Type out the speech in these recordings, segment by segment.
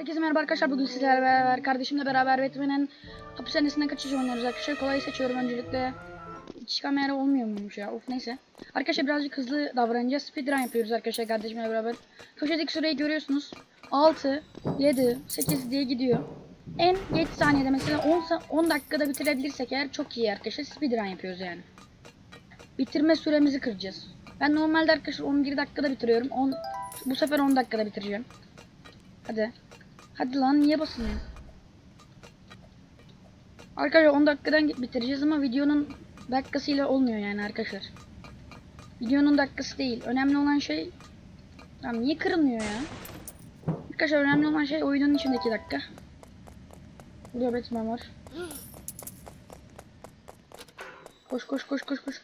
Herkese merhaba arkadaşlar. Bugün sizlerle beraber kardeşimle beraber Batman'in hapishanesinden kaçış oynuyoruz arkadaşlar. Kolay seçiyorum öncelikle. İç kamera olmuyor muymuş ya? Of neyse. Arkadaşlar birazcık hızlı davranacağız. Speedrun yapıyoruz arkadaşlar kardeşimle beraber. Köşedeki süreyi görüyorsunuz. 6, 7, 8 diye gidiyor. En geç saniyede mesela 10, sa- 10 dakikada bitirebilirsek eğer çok iyi arkadaşlar. Speedrun yapıyoruz yani. Bitirme süremizi kıracağız. Ben normalde arkadaşlar 11 dakikada bitiriyorum. 10, bu sefer 10 dakikada bitireceğim. Hadi. Hadi lan niye basılıyor? Arkadaşlar 10 dakikadan bitireceğiz ama videonun dakikasıyla olmuyor yani arkadaşlar. Videonun dakikası değil. Önemli olan şey... Tamam niye kırılmıyor ya? Arkadaşlar önemli olan şey oyunun içindeki dakika. Burada Batman var. Koş koş koş koş koş.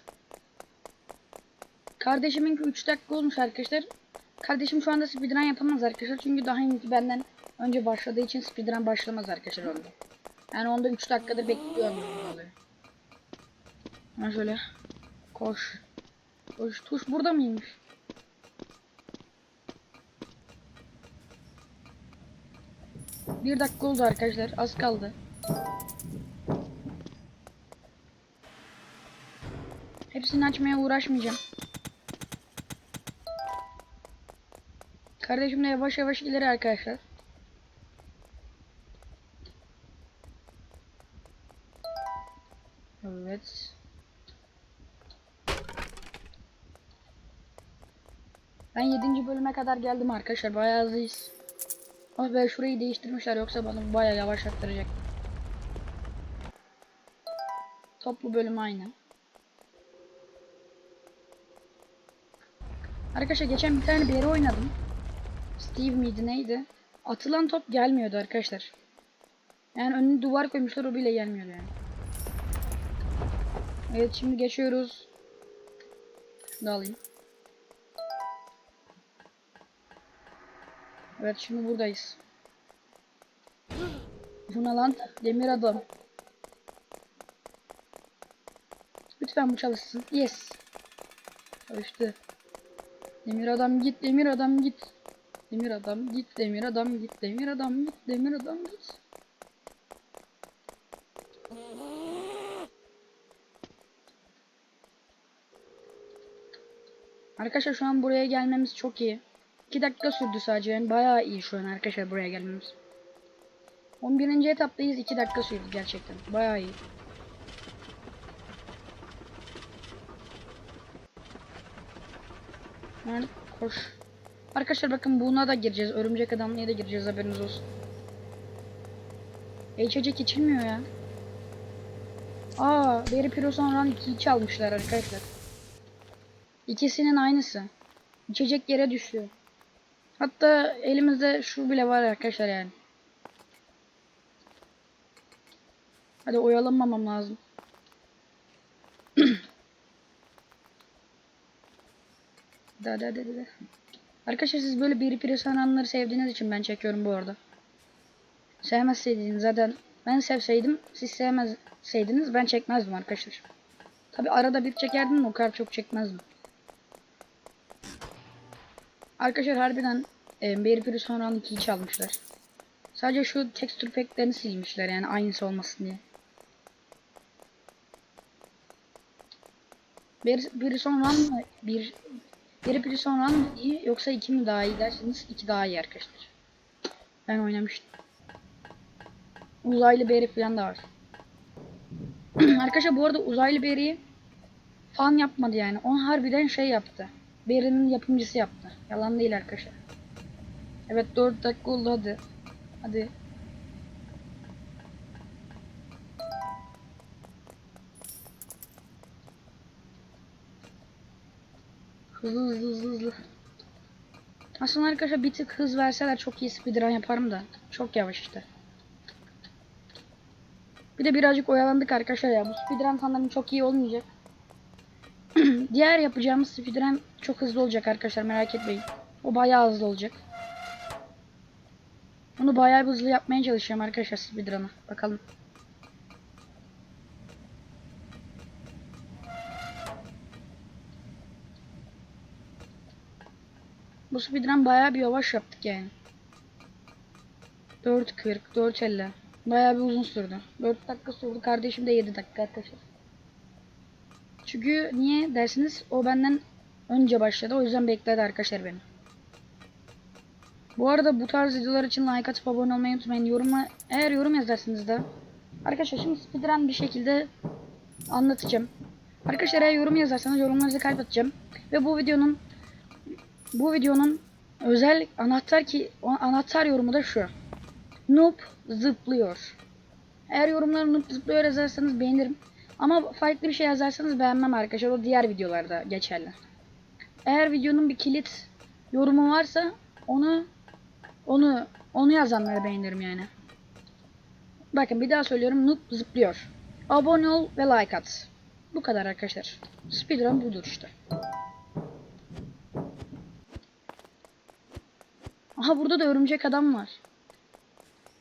Kardeşiminki 3 dakika olmuş arkadaşlar. Kardeşim şu anda speedrun yapamaz arkadaşlar. Çünkü daha henüz benden önce başladığı için speedrun başlamaz arkadaşlar onda. Yani onda 3 dakikadır bekliyorum. oluyor. Şöyle. Koş. Koş. Tuş burada mıymış? Bir dakika oldu arkadaşlar. Az kaldı. Hepsini açmaya uğraşmayacağım. Kardeşim de yavaş yavaş ileri arkadaşlar. 7. bölüme kadar geldim arkadaşlar. Bayağı hızlıyız. Ah be şurayı değiştirmişler yoksa bana bayağı yavaş attıracak. Toplu bölüm aynı. Arkadaşlar geçen bir tane bir yere oynadım. Steve miydi neydi? Atılan top gelmiyordu arkadaşlar. Yani önüne duvar koymuşlar o bile gelmiyordu yani. Evet şimdi geçiyoruz. Şunu alayım. Evet şimdi buradayız. Buna lan demir adam. Lütfen bu çalışsın. Yes. Çalıştı. Demir adam git, demir adam git. Demir adam git, demir adam git, demir adam git, demir adam git. Arkadaşlar şu an buraya gelmemiz çok iyi. 2 dakika sürdü sadece yani bayağı iyi şu an arkadaşlar buraya gelmemiz. 11. etaptayız 2 dakika sürdü gerçekten. Bayağı iyi. Yani koş. Arkadaşlar bakın buna da gireceğiz. Örümcek adamlığa da gireceğiz haberiniz olsun. E, içecek içilmiyor ya. Aa, Barry Pirosan Run 2'yi çalmışlar arkadaşlar. İkisinin aynısı. İçecek yere düşüyor. Hatta elimizde şu bile var arkadaşlar yani. Hadi oyalanmamam lazım. da da da da. Arkadaşlar siz böyle bir piri anları sevdiğiniz için ben çekiyorum bu arada. Sevmezseydiniz zaten ben sevseydim siz sevmezseydiniz ben çekmezdim arkadaşlar. Tabi arada bir çekerdim o kadar çok çekmezdim. Arkadaşlar harbiden e, bir piri sonra 2'yi çalmışlar. Sadece şu texture pack'lerini silmişler yani aynısı olmasın diye. Bir, bir sonra mı? Bir, bir piri sonra mı iyi yoksa iki mi daha iyi derseniz iki daha iyi arkadaşlar. Ben oynamıştım. Uzaylı beri falan da var. arkadaşlar bu arada uzaylı beriyi fan yapmadı yani. On harbiden şey yaptı. Beri'nin yapımcısı yaptı. Yalan değil arkadaşlar. Evet 4 dakika oldu hadi. Hadi. Hızlı hızlı hızlı hızlı. Aslında arkadaşlar bir tık hız verseler çok iyi speedrun yaparım da. Çok yavaş işte. Bir de birazcık oyalandık arkadaşlar ya. Bu speedrun sanırım çok iyi olmayacak. Diğer yapacağımız speedrun çok hızlı olacak arkadaşlar merak etmeyin. O bayağı hızlı olacak. Bunu bayağı hızlı yapmaya çalışacağım arkadaşlar speedrun'ı. Bakalım. Bu speedrun bayağı bir yavaş yaptık yani. 4.40, 4.50. Bayağı bir uzun sürdü. 4 dakika sürdü. Kardeşim de 7 dakika arkadaşlar. Çünkü niye dersiniz? O benden önce başladı. O yüzden bekledi arkadaşlar beni. Bu arada bu tarz videolar için like atıp abone olmayı unutmayın. Yoruma, eğer yorum yazarsınız da Arkadaşlar şimdi speedrun bir şekilde anlatacağım. Arkadaşlar eğer yorum yazarsanız yorumlarınızı kalp. Ve bu videonun bu videonun özel anahtar ki anahtar yorumu da şu. Noob zıplıyor. Eğer yorumları noob zıplıyor yazarsanız beğenirim. Ama farklı bir şey yazarsanız beğenmem arkadaşlar. O diğer videolarda geçerli. Eğer videonun bir kilit yorumu varsa onu onu onu yazanları beğenirim yani. Bakın bir daha söylüyorum. Noob zıplıyor. Abone ol ve like at. Bu kadar arkadaşlar. Speedrun budur işte. Aha burada da örümcek adam var.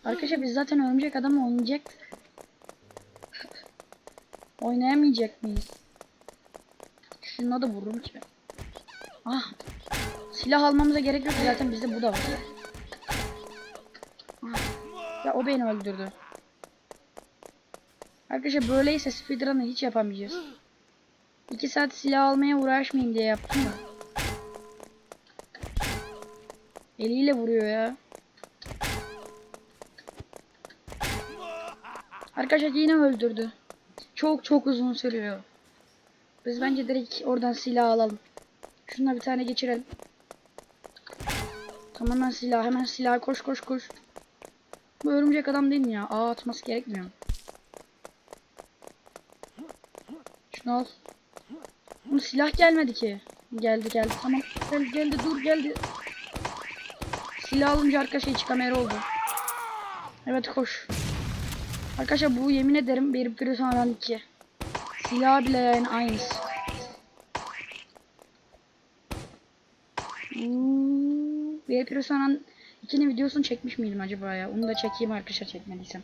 Arkadaşlar biz zaten örümcek adam oynayacaktık. Oynayamayacak mıyız? Şuna da vururum ki. Ah. Silah almamıza gerek yok zaten bizde bu da var. Ah. Ya o beni öldürdü. Arkadaşlar böyleyse speedrun'ı hiç yapamayacağız. 2 saat silah almaya uğraşmayayım diye yaptım da. Eliyle vuruyor ya. Arkadaşlar yine öldürdü. Çok çok uzun sürüyor. Biz bence direkt oradan silah alalım. Şuna bir tane geçirelim. Tamam hemen silah hemen silah koş koş koş. Bu örümcek adam değil mi ya? Aa atması gerekmiyor. Şunu al. Bu silah gelmedi ki. Geldi geldi tamam. Geldi geldi dur geldi. Silah alınca arkadaşlar hiç kamera oldu. Evet koş. Arkadaşlar bu yemin ederim bir bir sonradan iki. Silah bile yani aynısı. Hmm, bir sonradan ikinin videosunu çekmiş miydim acaba ya? Onu da çekeyim arkadaşlar çekmediysem.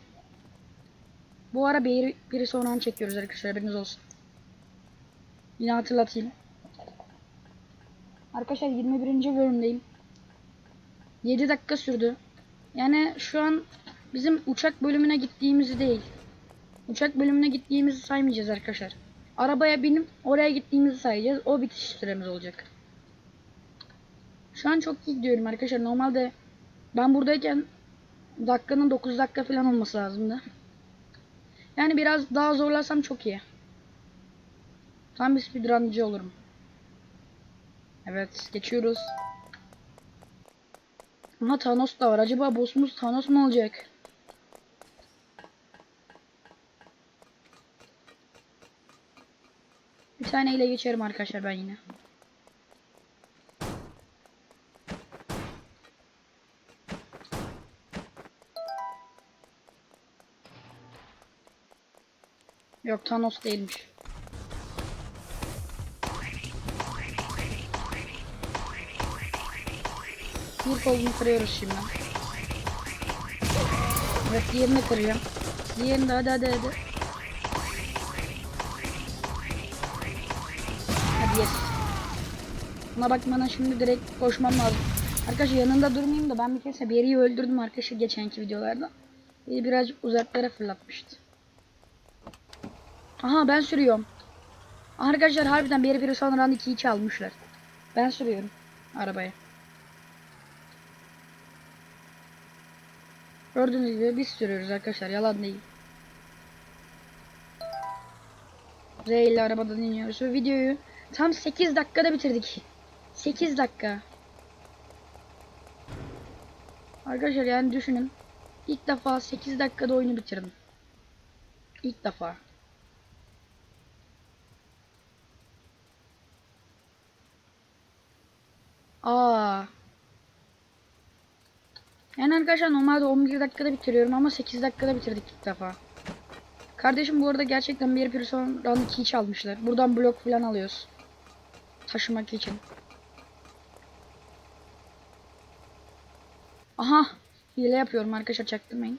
Bu ara bir, biri sonradan çekiyoruz arkadaşlar haberiniz olsun. Yine hatırlatayım. Arkadaşlar 21. bölümdeyim. 7 dakika sürdü. Yani şu an bizim uçak bölümüne gittiğimizi değil. Uçak bölümüne gittiğimizi saymayacağız arkadaşlar. Arabaya binip oraya gittiğimizi sayacağız. O bitiş süremiz olacak. Şu an çok iyi gidiyorum arkadaşlar. Normalde ben buradayken dakikanın 9 dakika falan olması lazımdı. Yani biraz daha zorlasam çok iyi. Tam bir speedruncu olurum. Evet geçiyoruz. Ama Thanos da var. Acaba boss'umuz Thanos mu olacak? Bir taneyle geçerim arkadaşlar ben yine. Yok Thanos değilmiş. Bir kolunu kırıyoruz şimdi. Evet diğerini kıracağım. Diğerini de hadi hadi. Hadi Buna bakmadan şimdi direkt koşmam lazım. Arkadaşlar yanında durmayayım da ben bir kez yeri öldürdüm arkadaşlar geçenki videolarda. Beni birazcık uzaklara fırlatmıştı. Aha ben sürüyorum. Arkadaşlar harbiden bir biri sonra 2'yi çalmışlar. Ben sürüyorum arabaya. Gördüğünüz gibi biz sürüyoruz arkadaşlar yalan değil. R ile arabadan iniyoruz videoyu tam 8 dakikada bitirdik. 8 dakika. Arkadaşlar yani düşünün. İlk defa 8 dakikada oyunu bitirdim. İlk defa. Aa. Yani arkadaşlar normalde 11 dakikada bitiriyorum ama 8 dakikada bitirdik ilk defa. Kardeşim bu arada gerçekten bir person run 2'yi çalmışlar. Buradan blok falan alıyoruz. Taşımak için. Aha. Hile yapıyorum arkadaşlar çaktırmayın.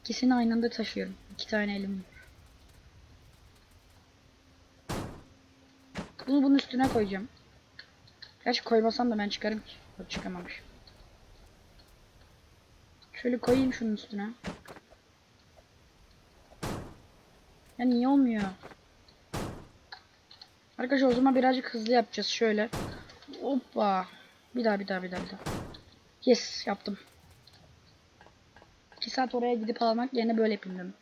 İkisini aynı anda taşıyorum. İki tane elim var. Bunu bunun üstüne koyacağım. Gerçi koymasam da ben çıkarım ki. Yok çıkamamış. Şöyle koyayım şunun üstüne. Ya niye olmuyor? Arkadaşlar o zaman birazcık hızlı yapacağız şöyle. Hoppa. Bir daha bir daha bir daha bir daha. Yes yaptım. 2 saat oraya gidip almak yerine böyle yapayım dedim.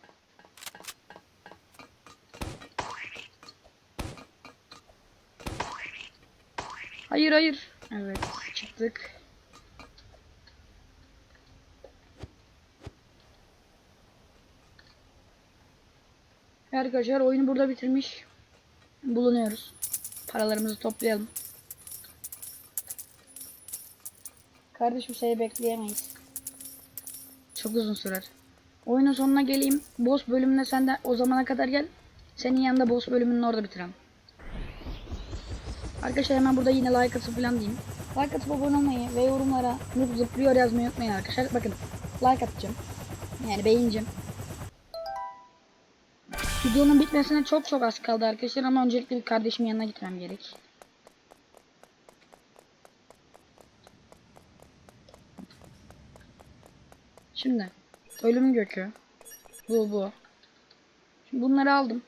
Hayır hayır. Evet çıktık. Arkadaşlar oyunu burada bitirmiş bulunuyoruz. Paralarımızı toplayalım. Kardeşim seni bekleyemeyiz. Çok uzun sürer. Oyunun sonuna geleyim. Boss bölümüne sen de o zamana kadar gel. Senin yanında boss bölümünü orada bitirelim. Arkadaşlar hemen burada yine like atıp falan diyeyim. Like atıp abone olmayı ve yorumlara noob zıplıyor yazmayı unutmayın arkadaşlar. Bakın like atacağım. Yani beğeneceğim. Videonun bitmesine çok çok az kaldı arkadaşlar ama öncelikle bir kardeşimin yanına gitmem gerek. Şimdi ölüm gökü. Bu bu. Şimdi bunları aldım.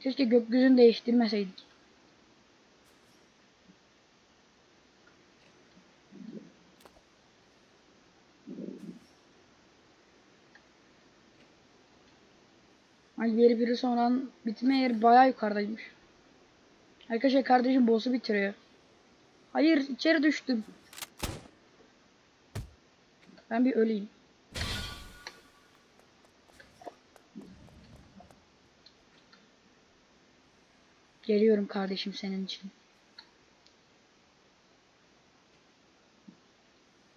Keşke gökyüzünü değiştirmeseydik. Ay biri biri sonra bitme yeri bayağı yukarıdaymış. Arkadaşlar kardeşim boss'u bitiriyor. Hayır içeri düştüm. Ben bir öleyim. Geliyorum kardeşim senin için.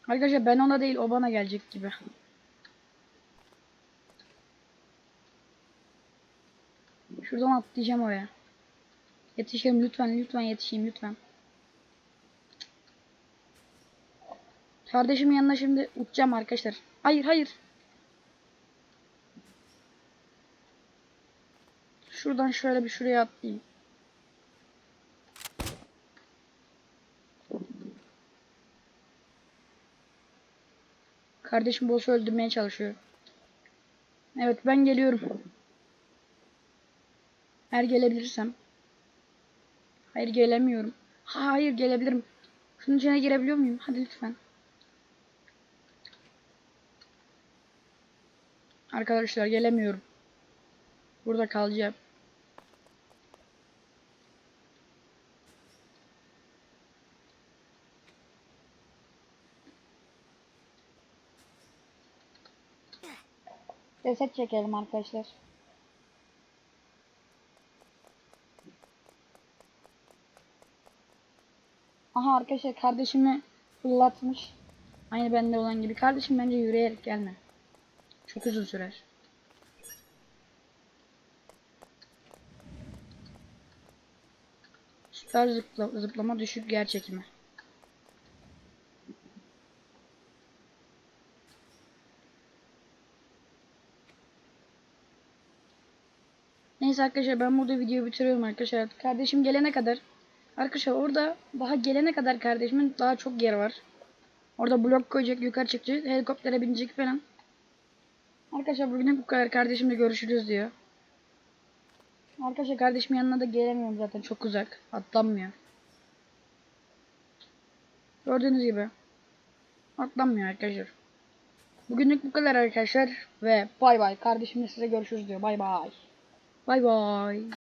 Arkadaşlar ben ona değil o bana gelecek gibi. Şuradan atlayacağım oraya. Yetişeyim lütfen lütfen yetişeyim lütfen. Kardeşimin yanına şimdi uçacağım arkadaşlar. Hayır hayır. Şuradan şöyle bir şuraya atlayayım. Kardeşim boss'u öldürmeye çalışıyor. Evet ben geliyorum. Eğer gelebilirsem. Hayır gelemiyorum. Hayır gelebilirim. Şunun içine girebiliyor muyum? Hadi lütfen. Arkadaşlar gelemiyorum. Burada kalacağım. Reset çekelim arkadaşlar. Aha arkadaşlar kardeşimi fırlatmış. Aynı bende olan gibi. Kardeşim bence yürüyerek gelme. Çok uzun sürer. Süper zıpla, zıplama düşük yer çekimi. Neyse arkadaşlar ben burada videoyu bitiriyorum arkadaşlar. Kardeşim gelene kadar Arkadaşlar orada daha gelene kadar kardeşimin daha çok yer var. Orada blok koyacak, yukarı çıkacak, helikoptere binecek falan. Arkadaşlar bugün bu kadar kardeşimle görüşürüz diyor. Arkadaşlar kardeşimin yanına da gelemiyorum zaten çok uzak. Atlanmıyor. Gördüğünüz gibi. Atlanmıyor arkadaşlar. Bugünlük bu kadar arkadaşlar. Ve bay bay. Kardeşimle size görüşürüz diyor. Bay bay. Bay bay.